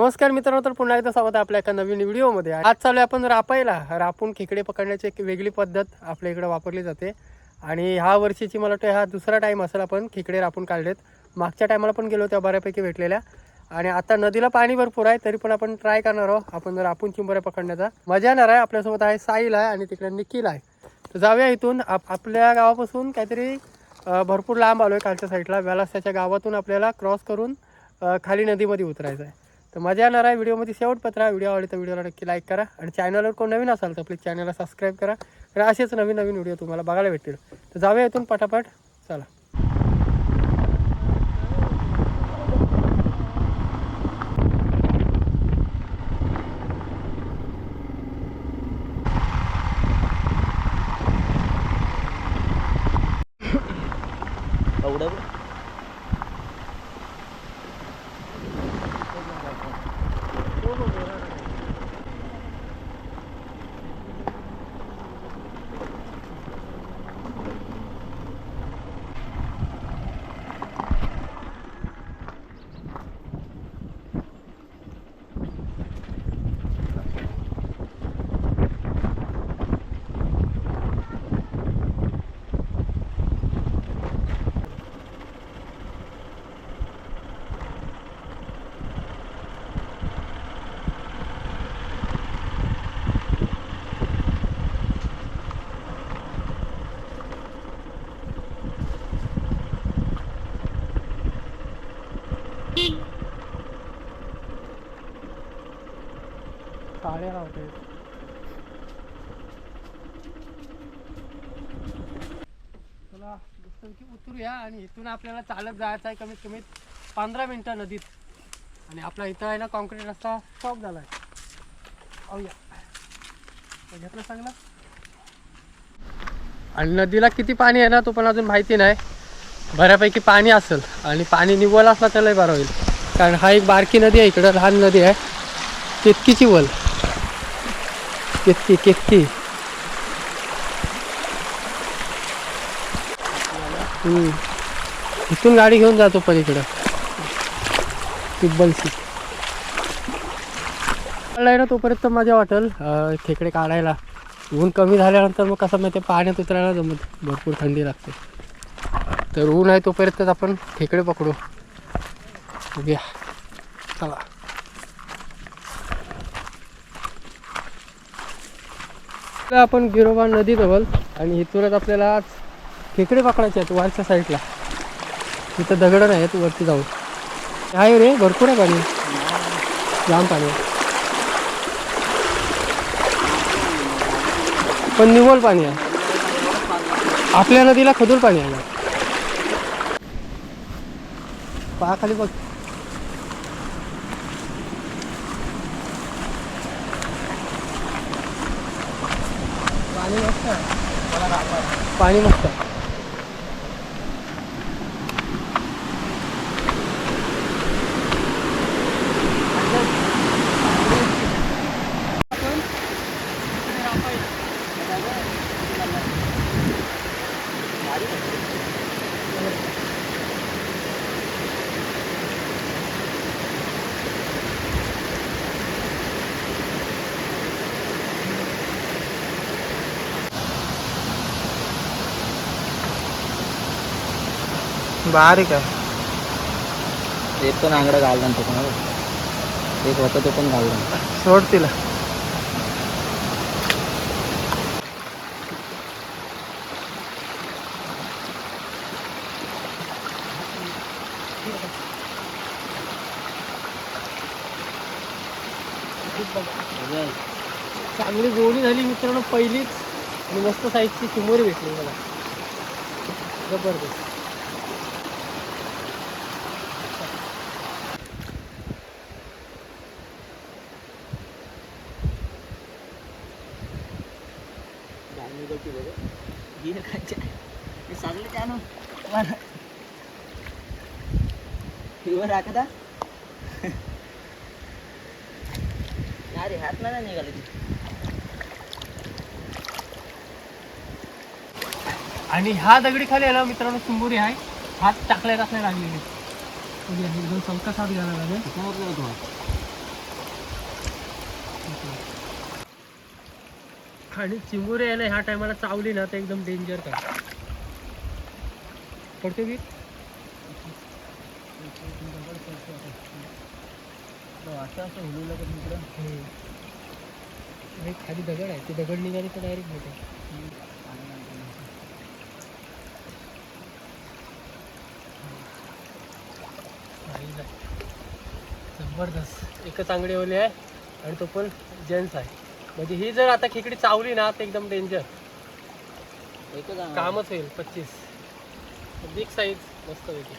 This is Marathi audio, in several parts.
नमस्कार मित्रांनो तर पुन्हा एकदा स्वागत आहे आपल्या एका नवीन व्हिडिओमध्ये. आज चालू आहे आपण रापायला. रापून खेकडे पकडण्याची एक वेगळी पद्धत आपल्या इकडे वापरली जाते. आणि ह्या वर्षीची मला वाटतं हा दुसरा टाईम असेल आपण खेकडे रापून काढलेत. मागच्या टायमाला पण गेलो त्या बऱ्यापैकी भेटलेल्या. आणि आता नदीला पाणी भरपूर आहे तरी पण आपण ट्राय करणार आहोत आपण रापून चिंबऱ्या पकडण्याचा. मजा येणार आहे आपल्यासोबत आहे साईल आहे आणि तिकडे निखिल आहे. तर जाऊया इथून. आप आपल्या गावापासून काहीतरी भरपूर लांब आलो आहे कालच्या साईडला व्यालासाच्या गावातून आपल्याला क्रॉस करून खाली नदीमध्ये उतरायचं आहे. तर मजा येणार आहे. व्हिडिओमध्ये शेवट राहा. व्हिडिओ आवडली तर व्हिडिओला नक्की लाईक करा. आणि चॅनलवर कोण नवीन असाल तर प्लीज चॅनलला सबस्क्राईब करा. कारण असेच नवीन नवीन व्हिडिओ तुम्हाला बघायला भेटतील. तर जाऊया इथून पटापट. चला एवढं काळ्या लावते चला की उतरूया आणि इथून आपल्याला चालत जायचं आहे कमीत कमी पंधरा मिनटं नदीत. आणि आपला इथं आहे ना कॉन्क्रीट रस्ता स्टॉप झाला आहे पाहूया घेतलं चांगला आणि नदीला किती पाणी आहे ना तो पण अजून माहिती नाही. बऱ्यापैकी पाणी असेल. आणि पाणी निव्वळ असला त्यालाही बरं होईल. कारण हा एक बारकी नदी आहे इकडं लहान नदी आहे. तितकीची वल. केतकी केतकी हम्म. इथून गाडी घेऊन जातो पण इकडं तिब्बलची आहे ना तोपर्यंत मजा वाटेल खेकडे काढायला ऊन कमी झाल्यानंतर मग कसं माहिती पाण्यात उतरायला जमत भरपूर थंडी लागते तर ऊन आहे तोपर्यंतच आपण खेकडे पकडू बघूया चला आपण गिरोबा नदीजवळ आणि इथूनच आपल्याला आज खेकडे पकडायचे आहेत वरच्या साईडला तिथं दगड नाही आहेत वरती जाऊन. आहे रे भरपूर आहे पाणी. जाम पाणी आहे. पण निवळ पाणी आहे. आपल्या नदीला खदूर पाणी आहे. पाखाली बघ पाणी मस्त आहे पाणी मस्त आहे बारीक आहे एक पण आंगडा घालला तो पण एक होता तो पण घालला सोड तिला. चांगली जोडी झाली मित्रांनो पहिलीच. आणि मस्त साईजची चिमोरी भेटली मला. जबरदस्त. आणि ह्या दगडी खाली आला मित्रांनो चिंबुरी आहे. हात टाकल्या टाकल्या लागलेले म्हणजे एकदम चौथा साथ घ्यायला लागेल. आणि चिंबुरी आहे ना ह्या टायमाला चावली ना तर एकदम डेंजर का पडते की असं असं हुलूला तर तिकडं? हम्म. हे खाली दगड आहे. ते दगड निघाले तर डायरेक्ट भेटेल. जबरदस्त. एकच आंगडी ओली आहे आणि तो पण जेंट्स आहे. म्हणजे ही जर आता खेकडी चावली ना तर एकदम डेंजर. कामच होईल पच्चीस. बिग साईज मस्त पैकी.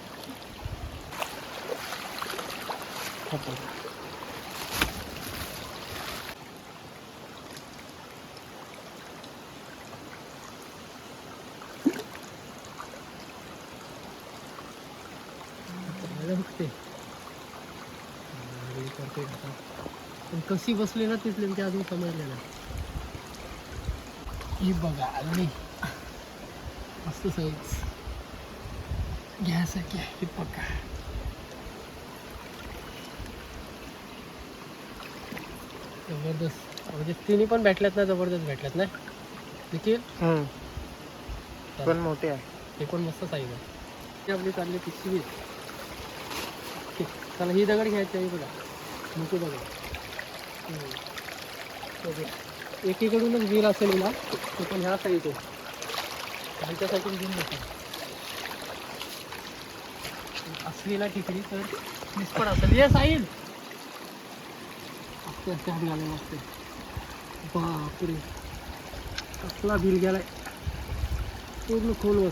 बघते. पण कशी बसली ना तीच नेमकी अजून समजले ना ही बघा आली. मस्त साईज घ्यायसारखी आहे बघा जबरदस्त म्हणजे तिन्ही पण भेटल्यात ना जबरदस्त भेटल्यात ना देखील पण मोठे आहे हे पण मस्त साईज आहे ती आपली चालली पिशवी ठीक. चला ही दगड घ्यायची आहे बघा मोठी दगड. एकीकडूनच वीर असेल ना तो पण ह्या साईड आहे ह्याच्यासाठी घेऊन घेतो असलेला ना तर निष्फळ असेल. ये साईल असते असते हात बापरे. कसला बिल गेलाय. पूर्ण खोलवर.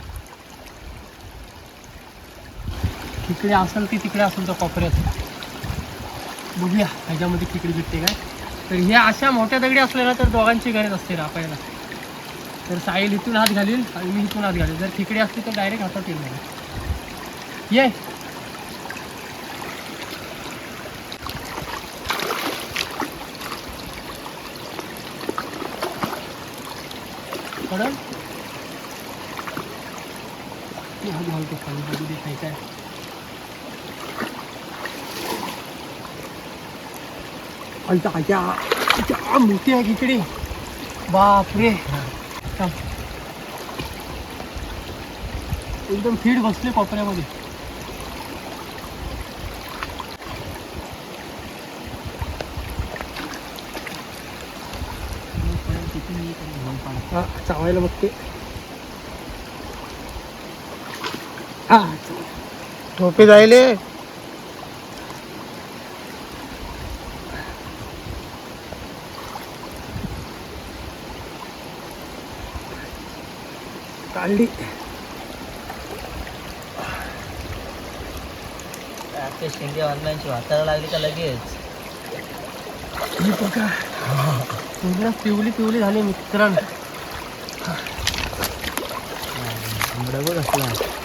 तिकडे असेल ती तिकडे असेल तर कॉपऱ्यात. बघूया ह्याच्यामध्ये खिकडी भेटते काय? तर ह्या अशा मोठ्या दगडी असल्या ना तर दोघांची गरज असते रापायला. तर साईल इथून हात घालील आणि मी इथून हात घालील. जर खिकडी असली तर डायरेक्ट हातात येईल मला. ये. पडल मी हात घालतो खाली बघू देखायचं आहे आयता आयता आयता मोठी आहे खिचडी? बापरे एकदम फीड बसले कॉपऱ्यामध्ये हा चावायला बघते. हा टोपी जायले? काढली. ते शेंगे ऑनलाईनची वाचायला लागली का लगेच? ही बघा. पूर्ण पिवली पिवली झाली मित्रांनो.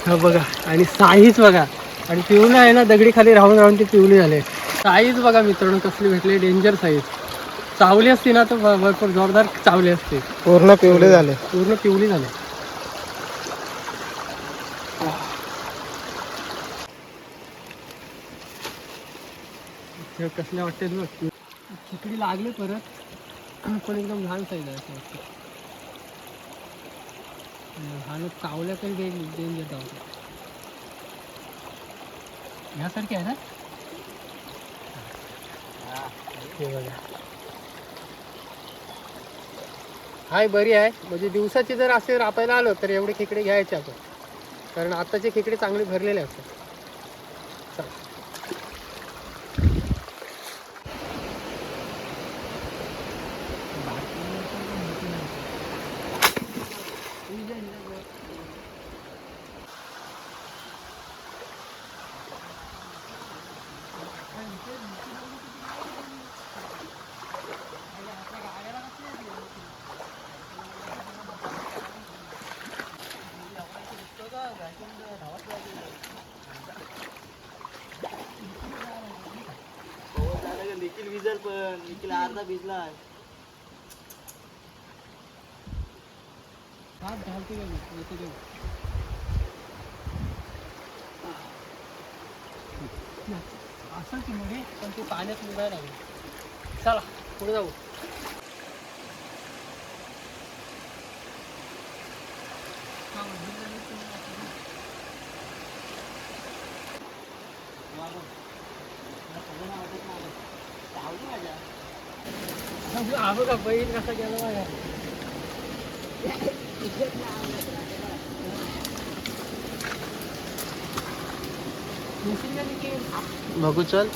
हा बघा आणि साईज बघा. आणि पिवलं आहे ना दगडी खाली राहून राहून ते पिवली झाले. साईज बघा मित्रांनो कसली भेटली. डेंजर साईज चावली असती ना तर भरपूर जोरदार चावली असते. पूर्ण पिवळे झाले. पूर्ण पिवली झाली. हे कसले वाटते खिचडी लागले परत पण एकदम लहान साईज आहे असं वाटतं काही चावल्या तरी डेंजर जाऊ ह्यासारखी आहे ना? हे बघा. हाय बरी आहे. म्हणजे दिवसाची जर असे रापायला आलो तर एवढे खेकडे घ्यायचे आपण. कारण आत्ताचे खेकडे चांगले भरलेले असतात. पण निखिल अर्धा भिजला हात घालते का मी? येते? असं की मध्ये पण ते पाण्यात निघायला लागले चला पुढे जाऊ. बघा बैल कसा गेला माझ्या बघू चल.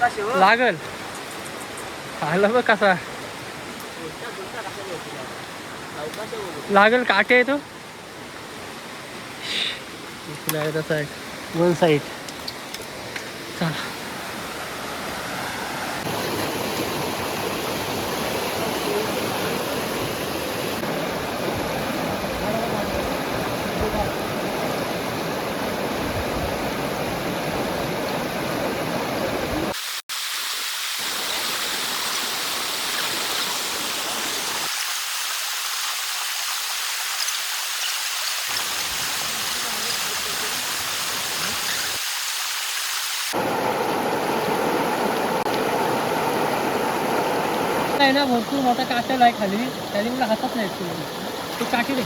लागल. आलं बघ कसा. लागल काटे आहे तो. तसा आहे वन साईड. चला. आहे ना भरपूर मोठा काटेल आहे खाली. त्याने मला हातात नाही actually. ते काटेल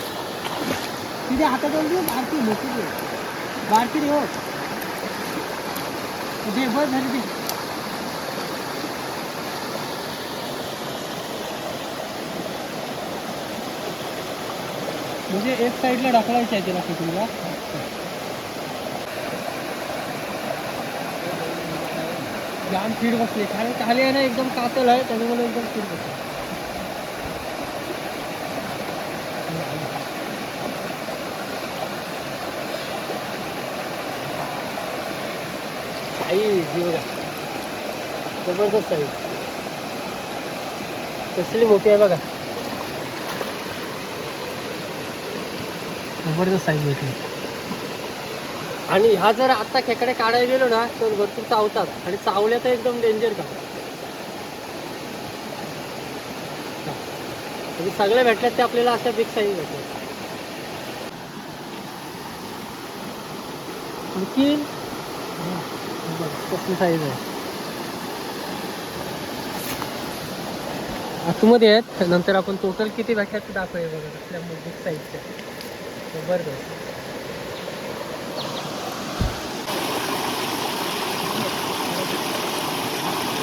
तिथे हातात आली बारकी मोठी दे. बारकी दे हो. दे बस झाली ती म्हणजे एक साईडला ढकलायचं आहे त्याला फिटिंगला जाम फीड बसली. खाली खाली आहे ना एकदम कातल आहे त्याच्यामुळे एकदम फीड बसली. जबरदस्त आहे कसली मोठी आहे बघा. जबरदस्त साईज भेटली आणि ह्या जर आता खेकडे काढायला गेलो ना तर भरपूर चावतात. आणि चावल्या तर एकदम डेंजर का? म्हणजे सगळे भेटल्यात ते आपल्याला अशा बिग साईज भेटतात आणखी कसली साईज आहे. आतमध्ये आहेत. नंतर आपण टोटल किती भेटल्यात ते दाखवूया बघा आपल्या बिग साईजच्या बरं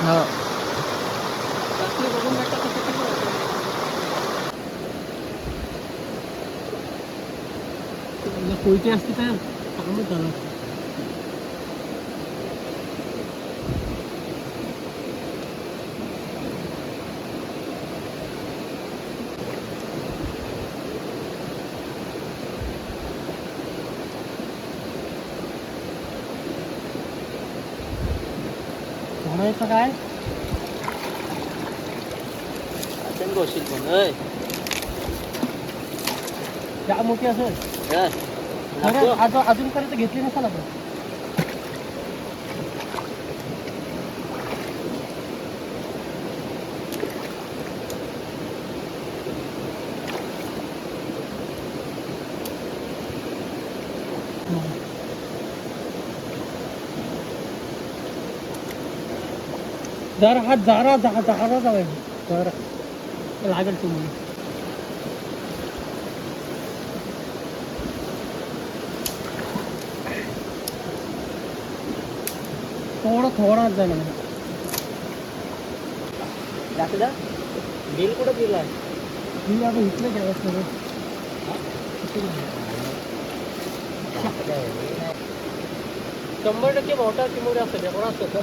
हो. कोयती असते तर चांगलं झालं असतं. म्हणायचं काय असेल गोष्टीत पण होय त्या मोठी असेल यस. खरं अजून अजूनपर्यंत घेतली नसेल आपण जरा हा जरा जरा जरा जाऊ जरा लागेल तुम्हाला. थोडं थोडा जाणार दाखलं बिल कुठं दिलं? मी आता इथलं घ्यावं सगळं शंभर टक्के मोठा चिमुरे असतो कोणा असतो.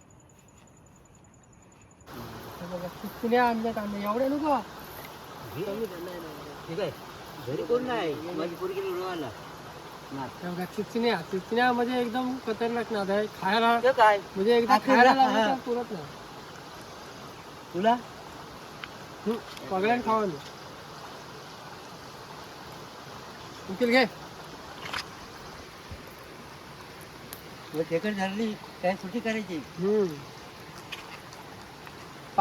आणल्या एवढ्या नको ठीक आहे घरी कोण नाही माझी पोरगी उडवायला एवढ्या चिचण्या चिचण्या म्हणजे एकदम खतरनाक नाद आहे खायला काय म्हणजे एकदा हा, खायला लागलं हा. पुरत नाही तुला पगड्यान खावा निखिल घे धरली काय सुट्टी करायची हम्म.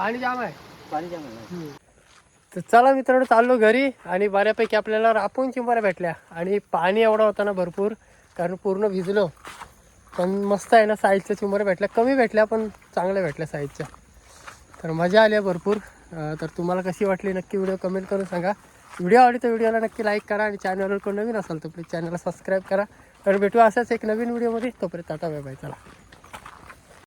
पाणी जाम आहे. पाणी जाणार तर चला मित्रांनो चाललो घरी आणि बऱ्यापैकी आपल्याला रापून चिंबाऱ्या भेटल्या. आणि पाणी एवढा होता ना भरपूर कारण पूर्ण भिजलो. पण मस्त आहे ना साईजच्या चिंबाऱ्या भेटल्या. कमी भेटल्या पण चांगल्या भेटल्या साईजच्या. तर मजा आली आहे भरपूर. तर तुम्हाला कशी वाटली नक्की व्हिडिओ कमेंट करून सांगा. व्हिडिओ आवडली तर व्हिडिओला नक्की लाईक करा आणि चॅनलवर कोण नवीन असाल तर प्लीज चॅनलला सबस्क्राईब करा. तर भेटू असाच एक नवीन व्हिडिओमध्ये. तोपर्यंत टाटा बाय बाय चला.